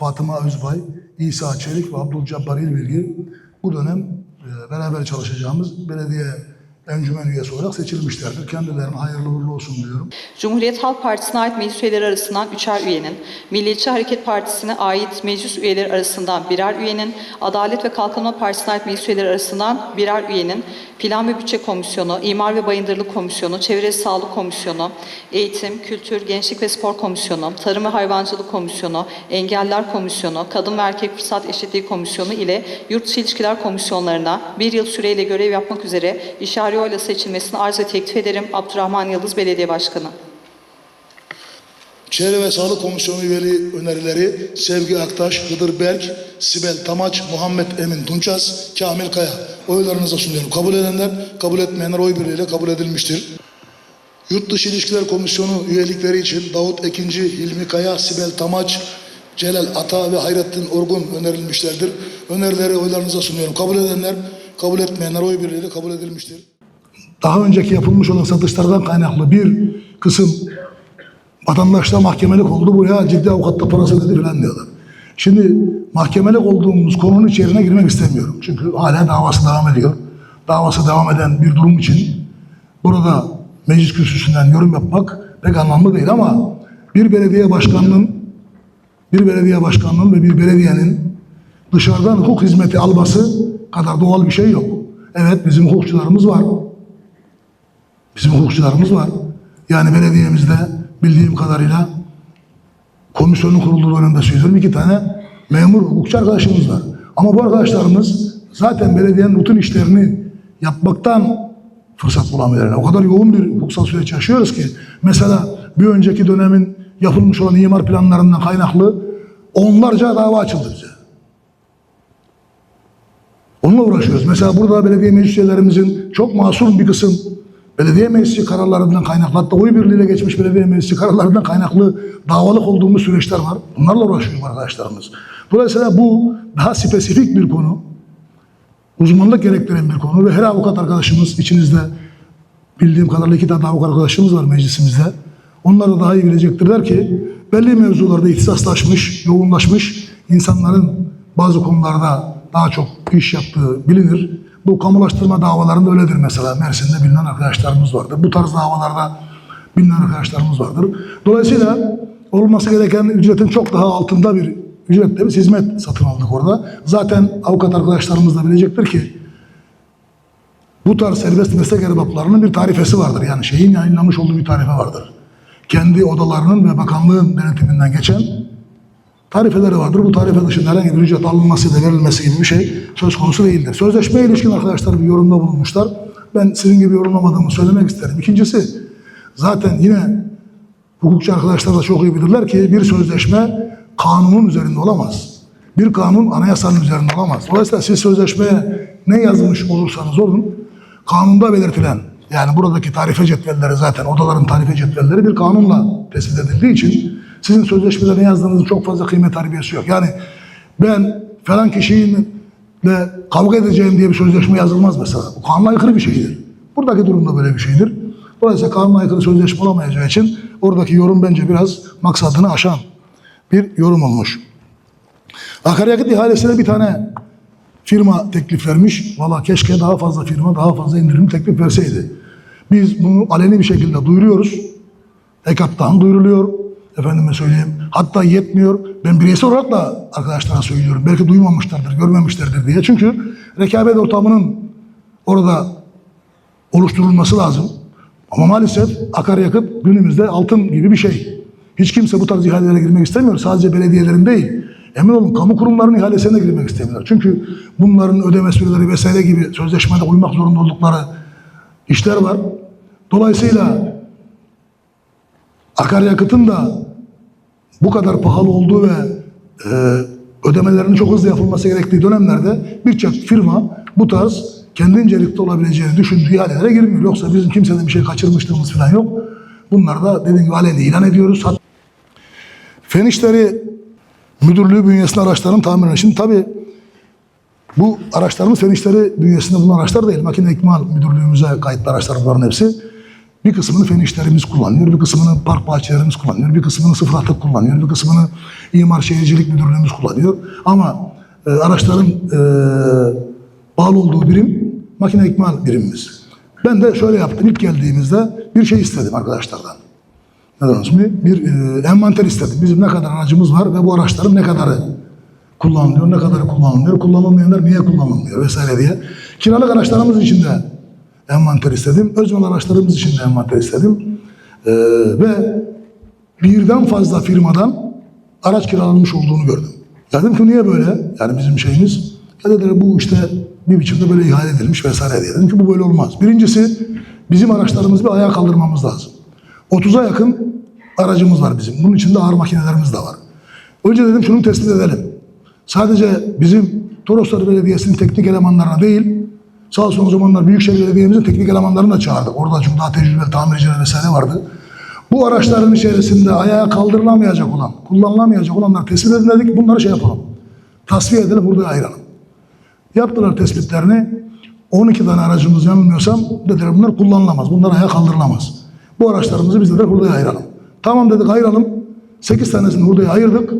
Fatıma Özbay, İsa Çelik ve Abdülcabbar İlbilgi bu dönem e, beraber çalışacağımız belediye encümen üyesi olarak seçilmişlerdir. Kendilerine hayırlı uğurlu olsun diyorum. Cumhuriyet Halk Partisi'ne ait meclis üyeleri arasından üçer üyenin, Milliyetçi Hareket Partisi'ne ait meclis üyeleri arasından birer üyenin, Adalet ve Kalkınma Partisi'ne ait meclis üyeleri arasından birer üyenin, Plan ve Bütçe Komisyonu, İmar ve Bayındırlık Komisyonu, Çevre Sağlık Komisyonu, Eğitim, Kültür, Gençlik ve Spor Komisyonu, Tarım ve Hayvancılık Komisyonu, Engeller Komisyonu, Kadın ve Erkek Fırsat Eşitliği Komisyonu ile Yurt dışı İlişkiler Komisyonlarına bir yıl süreyle görev yapmak üzere işari oyla seçilmesini arz ve teklif ederim. Abdurrahman Yıldız Belediye Başkanı. Çevre ve Sağlık Komisyonu üyeliği önerileri Sevgi Aktaş, Hıdır Berk, Sibel Tamaç, Muhammed Emin Tunçaz, Kamil Kaya. Oylarınıza sunuyorum. Kabul edenler, kabul etmeyenler oy birliğiyle kabul edilmiştir. Yurt Dışı İlişkiler Komisyonu üyelikleri için Davut Ekinci, Hilmi Kaya, Sibel Tamaç, Celal Ata ve Hayrettin Orgun önerilmişlerdir. Önerileri oylarınıza sunuyorum. Kabul edenler, kabul etmeyenler oy birliğiyle kabul edilmiştir. Daha önceki yapılmış olan satışlardan kaynaklı bir kısım vatandaşta mahkemelik oldu buraya ciddi avukatta parası ödedi falan diyorlar. Şimdi mahkemelik olduğumuz konunun içerisine girmek istemiyorum. Çünkü hala davası devam ediyor. Davası devam eden bir durum için burada meclis kürsüsünden yorum yapmak pek anlamlı değil ama bir belediye başkanının bir belediye başkanının ve bir belediyenin dışarıdan hukuk hizmeti alması kadar doğal bir şey yok. Evet bizim hukukçularımız var. Bizim hukukçularımız var. Yani belediyemizde bildiğim kadarıyla komisyonun kurulduğu dönemde söylüyorum iki tane memur hukukçu arkadaşımız var. Ama bu arkadaşlarımız zaten belediyenin rutin işlerini yapmaktan fırsat bulamıyorlar. O kadar yoğun bir hukuksal süreç yaşıyoruz ki mesela bir önceki dönemin yapılmış olan imar planlarından kaynaklı onlarca dava açıldı bize. Onunla uğraşıyoruz. Mesela burada belediye meclis üyelerimizin çok masum bir kısım belediye meclisi kararlarından kaynaklı hatta oy birliğiyle geçmiş belediye meclisi kararlarından kaynaklı davalık olduğumuz süreçler var. Bunlarla uğraşıyor arkadaşlarımız. Dolayısıyla bu daha spesifik bir konu. Uzmanlık gerektiren bir konu ve her avukat arkadaşımız içinizde bildiğim kadarıyla iki tane avukat arkadaşımız var meclisimizde. Onlar da daha iyi bilecektirler ki belli mevzularda ihtisaslaşmış, yoğunlaşmış insanların bazı konularda daha çok iş yaptığı bilinir. Bu kamulaştırma davalarında öyledir mesela. Mersin'de bilinen arkadaşlarımız vardır. Bu tarz davalarda bilinen arkadaşlarımız vardır. Dolayısıyla olması gereken ücretin çok daha altında bir ücretle biz hizmet satın aldık orada. Zaten avukat arkadaşlarımız da bilecektir ki bu tarz serbest meslek erbaplarının bir tarifesi vardır. Yani şeyin yayınlamış olduğu bir tarife vardır. Kendi odalarının ve bakanlığın denetiminden geçen tarifeleri vardır. Bu tarife dışında herhangi bir ücret alınması da verilmesi gibi bir şey söz konusu değildir. Sözleşmeye ilişkin arkadaşlar bir yorumda bulunmuşlar. Ben sizin gibi yorumlamadığımı söylemek isterim. İkincisi zaten yine hukukçu arkadaşlar da çok iyi bilirler ki bir sözleşme kanunun üzerinde olamaz. Bir kanun anayasanın üzerinde olamaz. Dolayısıyla siz sözleşmeye ne yazmış olursanız olun kanunda belirtilen yani buradaki tarife cetvelleri zaten odaların tarife cetvelleri bir kanunla tespit edildiği için sizin sözleşmede ne yazdığınızın çok fazla kıymet harbiyesi yok. Yani ben falan kişiyle kavga edeceğim diye bir sözleşme yazılmaz mesela. Bu kanuna aykırı bir şeydir. Buradaki durumda böyle bir şeydir. Dolayısıyla kanuna aykırı sözleşme olamayacağı için oradaki yorum bence biraz maksadını aşan bir yorum olmuş. Akaryakıt ihalesine bir tane firma teklif vermiş. Valla keşke daha fazla firma daha fazla indirim teklif verseydi. Biz bunu aleni bir şekilde duyuruyoruz. EKAT'tan duyuruluyor. Efendime söyleyeyim. Hatta yetmiyor. Ben bireysel olarak da arkadaşlara söylüyorum. Belki duymamışlardır, görmemişlerdir diye. Çünkü rekabet ortamının orada oluşturulması lazım. Ama maalesef akaryakıt günümüzde altın gibi bir şey. Hiç kimse bu tarz ihalelere girmek istemiyor. Sadece belediyelerin değil. Emin olun kamu kurumlarının ihalesine girmek istemiyorlar. Çünkü bunların ödeme süreleri vesaire gibi sözleşmede uymak zorunda oldukları işler var. Dolayısıyla akaryakıtın da bu kadar pahalı olduğu ve e, ödemelerinin çok hızlı yapılması gerektiği dönemlerde birçok firma bu tarz kendi incelikte olabileceğini düşündüğü ihalelere girmiyor. Yoksa bizim kimseden bir şey kaçırmışlığımız falan yok. Bunlar da dediğim gibi aleni ilan ediyoruz. Fen İşleri Müdürlüğü bünyesinde araçların tamirine. Şimdi tabii bu araçlarımız Fen İşleri bünyesinde bulunan araçlar değil. Makine İkmal Müdürlüğümüze kayıtlı araçlar bunların hepsi. Bir kısmını fen işlerimiz kullanıyor, bir kısmını park bahçelerimiz kullanıyor, bir kısmını sıfır atık kullanıyor, bir kısmını imar şehircilik müdürlüğümüz kullanıyor. Ama e, araçların e, bağlı olduğu birim makine ikmal birimimiz. Ben de şöyle yaptım. İlk geldiğimizde bir şey istedim arkadaşlardan. Neden ismi? Bir e, envanter istedim. Bizim ne kadar aracımız var ve bu araçların ne kadarı kullanılıyor, ne kadarı kullanılmıyor, kullanılmayanlar niye kullanılmıyor vesaire diye. Kiralık araçlarımız için de envanter istedim. Özel araçlarımız için de envanter istedim. E, ve birden fazla firmadan araç kiralanmış olduğunu gördüm. Dedim ki niye böyle? Yani bizim şeyimiz. Ya dediler bu işte bir biçimde böyle ihale edilmiş vesaire diye. Dedim ki bu böyle olmaz. Birincisi bizim araçlarımızı bir ayağa kaldırmamız lazım. 30'a yakın aracımız var bizim. Bunun içinde ağır makinelerimiz de var. Önce dedim şunu tespit edelim. Sadece bizim Toroslar Belediyesi'nin teknik elemanlarına değil, sağ olsun o zamanlar Büyükşehir Belediye'mizin teknik elemanlarını da çağırdık. Orada çünkü daha tecrübeli tamirciler vesaire vardı. Bu araçların içerisinde ayağa kaldırılamayacak olan, kullanılamayacak olanlar tespit edin dedik. Bunları şey yapalım. Tasfiye edelim, burada ayıralım. Yaptılar tespitlerini. 12 tane aracımız yanılmıyorsam dediler bunlar kullanılamaz. Bunlar ayağa kaldırılamaz. Bu araçlarımızı biz dediler hurdaya ayıralım. Tamam dedik ayıralım. 8 tanesini hurdaya ayırdık.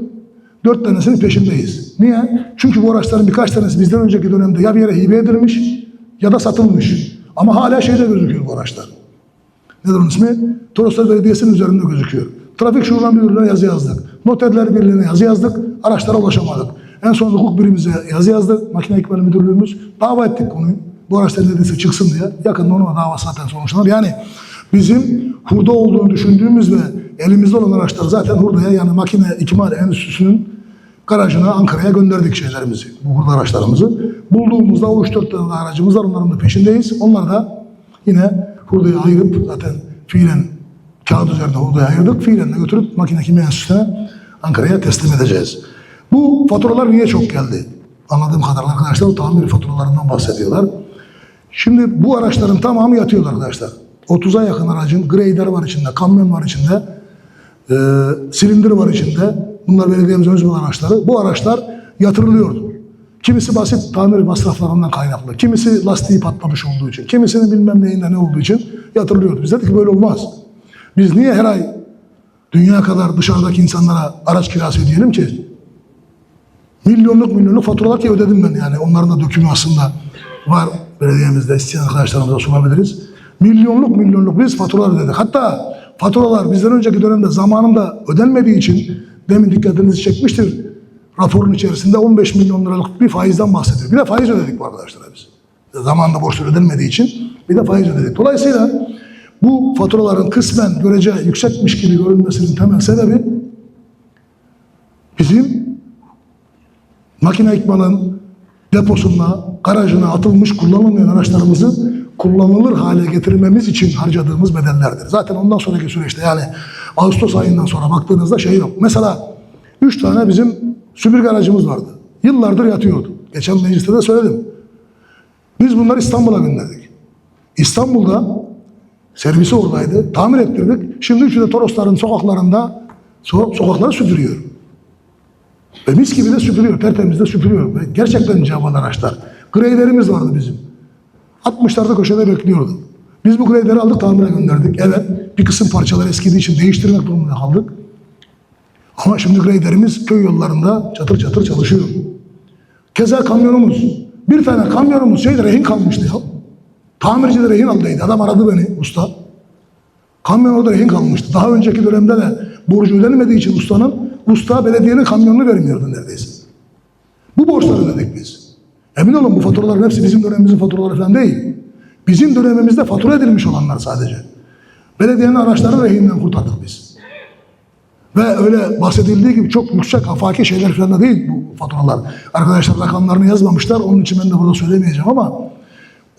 4 tanesinin peşindeyiz. Niye? Çünkü bu araçların birkaç tanesi bizden önceki dönemde ya bir yere hibe edilmiş ya da satılmış. Ama hala şeyde gözüküyor bu araçlar. Nedir onun ismi? Toroslar Belediyesi'nin üzerinde gözüküyor. Trafik şube müdürlüğüne yazı yazdık. Noterler Birliği'ne yazı yazdık. Araçlara ulaşamadık. En son hukuk birimize yazı yazdık. Makine İkbali Müdürlüğümüz. Dava ettik konuyu. Bu araçlar neredeyse çıksın diye. Yakında onun da davası zaten sonuçlanır. Yani bizim hurda olduğunu düşündüğümüz ve elimizde olan araçları zaten hurdaya yani makine ikmal enstitüsünün garajına Ankara'ya gönderdik şeylerimizi. Bu hurda araçlarımızı. Bulduğumuzda o 3-4 tane aracımız var. Onların da peşindeyiz. Onlar da yine hurdaya ayırıp zaten fiilen kağıt üzerinde hurdaya ayırdık. Fiilen de götürüp makine kimya enstitüsüne Ankara'ya teslim edeceğiz. Bu faturalar niye çok geldi? Anladığım kadarıyla arkadaşlar o tamir faturalarından bahsediyorlar. Şimdi bu araçların tamamı yatıyor arkadaşlar. 30'a yakın aracın grader var içinde, kamyon var içinde, e, silindir var içinde. Bunlar belediyemizin özel araçları. Bu araçlar yatırılıyordu. Kimisi basit tamir masraflarından kaynaklı, kimisi lastiği patlamış olduğu için, kimisinin bilmem neyinde ne olduğu için yatırılıyordu. Biz dedik ki böyle olmaz. Biz niye her ay dünya kadar dışarıdaki insanlara araç kirası ödeyelim ki? Milyonluk milyonluk faturalar ki ödedim ben yani. Onların da dökümü aslında var belediyemizde. isteyen arkadaşlarımıza sunabiliriz. Milyonluk milyonluk biz faturalar ödedik. Hatta faturalar bizden önceki dönemde zamanında ödenmediği için demin dikkatinizi çekmiştir. Raporun içerisinde 15 milyon liralık bir faizden bahsediyor. Bir de faiz ödedik bu arkadaşlara biz. Zamanında borçlar ödenmediği için bir de faiz ödedik. Dolayısıyla bu faturaların kısmen görece yüksekmiş gibi görünmesinin temel sebebi bizim makine ikmalın deposuna, garajına atılmış kullanılmayan araçlarımızı kullanılır hale getirmemiz için harcadığımız bedellerdir. Zaten ondan sonraki süreçte yani Ağustos ayından sonra baktığınızda şey yok. Mesela üç tane bizim süpürge aracımız vardı. Yıllardır yatıyordu. Geçen mecliste de söyledim. Biz bunları İstanbul'a gönderdik. İstanbul'da servisi oradaydı. Tamir ettirdik. Şimdi üçü de Torosların sokaklarında so- sokakları süpürüyor. Ve mis gibi de süpürüyor, tertemiz de süpürüyor. Gerçekten cavan araçlar. Greylerimiz vardı bizim. 60'larda köşede bekliyordu. Biz bu greyleri aldık tamire gönderdik. Evet, bir kısım parçalar eskidiği için değiştirmek durumunda kaldık. Ama şimdi greylerimiz köy yollarında çatır çatır çalışıyor. Keza kamyonumuz. Bir tane kamyonumuz şeyde rehin kalmıştı ya. Tamirci de rehin aldıydı. Adam aradı beni usta. Kamyon orada rehin kalmıştı. Daha önceki dönemde de borcu ödenmediği için ustanın, usta belediyenin kamyonunu vermiyordu neredeyse. Bu borçları ödedik biz. Emin olun bu faturaların hepsi bizim dönemimizin faturaları falan değil. Bizim dönemimizde fatura edilmiş olanlar sadece. Belediyenin araçları rehinden kurtardık biz. Ve öyle bahsedildiği gibi çok yüksek afaki şeyler falan da değil bu faturalar. Arkadaşlar rakamlarını yazmamışlar. Onun için ben de burada söylemeyeceğim ama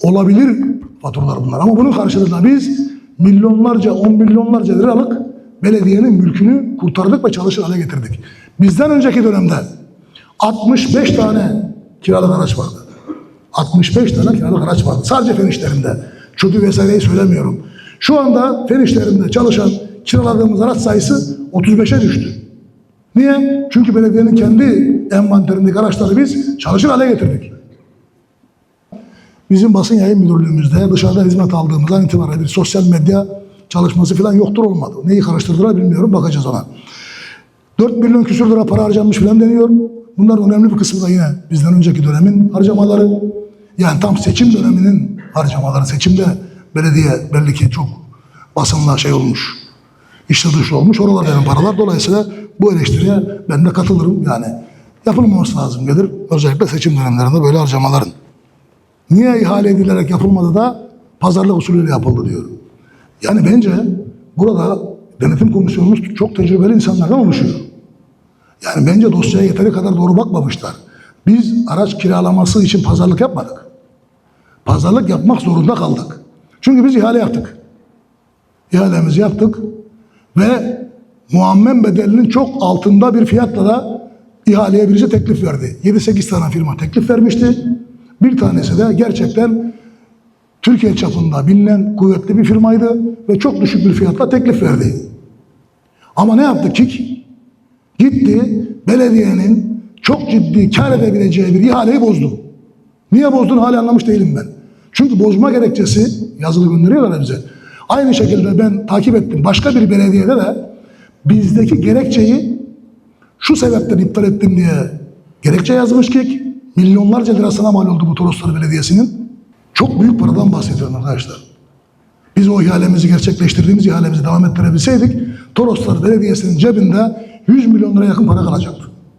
olabilir faturalar bunlar. Ama bunun karşılığında biz milyonlarca, on milyonlarca liralık belediyenin mülkünü kurtardık ve çalışır hale getirdik. Bizden önceki dönemde 65 tane kiralık araç vardı. 65 tane kiralık araç vardı. Sadece fen işlerinde. Çöpü vesaireyi söylemiyorum. Şu anda fen işlerinde çalışan kiraladığımız araç sayısı 35'e düştü. Niye? Çünkü belediyenin kendi envanterindeki araçları biz çalışır hale getirdik. Bizim basın yayın müdürlüğümüzde dışarıda hizmet aldığımızdan itibaren bir sosyal medya çalışması falan yoktur olmadı. Neyi karıştırdılar bilmiyorum. Bakacağız ona. 4 milyon küsür lira para harcanmış falan deniyor. Bunların önemli bir kısmı da yine bizden önceki dönemin harcamaları. Yani tam seçim döneminin harcamaları. Seçimde belediye belli ki çok basınla şey olmuş. İşte dışlı olmuş. Oralar benim paralar. Dolayısıyla bu eleştiriye ben de katılırım. Yani yapılmaması lazım gelir. Özellikle seçim dönemlerinde böyle harcamaların. Niye ihale edilerek yapılmadı da pazarlık usulüyle yapıldı diyorum. Yani bence burada denetim komisyonumuz çok tecrübeli insanlardan oluşuyor. Yani bence dosyaya yeteri kadar doğru bakmamışlar. Biz araç kiralaması için pazarlık yapmadık. Pazarlık yapmak zorunda kaldık. Çünkü biz ihale yaptık. İhalemizi yaptık ve muammen bedelinin çok altında bir fiyatla da ihaleye birisi teklif verdi. 7-8 tane firma teklif vermişti. Bir tanesi de gerçekten Türkiye çapında bilinen kuvvetli bir firmaydı ve çok düşük bir fiyatla teklif verdi. Ama ne yaptı KİK? Gitti belediyenin çok ciddi kar edebileceği bir ihaleyi bozdu. Niye bozduğunu hala anlamış değilim ben. Çünkü bozma gerekçesi yazılı gönderiyorlar bize. Aynı şekilde ben takip ettim. Başka bir belediyede de bizdeki gerekçeyi şu sebepten iptal ettim diye gerekçe yazmış ki milyonlarca lirasına mal oldu bu Toroslar Belediyesi'nin. Çok büyük paradan bahsediyorum arkadaşlar. Biz o ihalemizi gerçekleştirdiğimiz ihalemizi devam ettirebilseydik Toroslar Belediyesi'nin cebinde 100 milyon lira yakın para kalacaktı.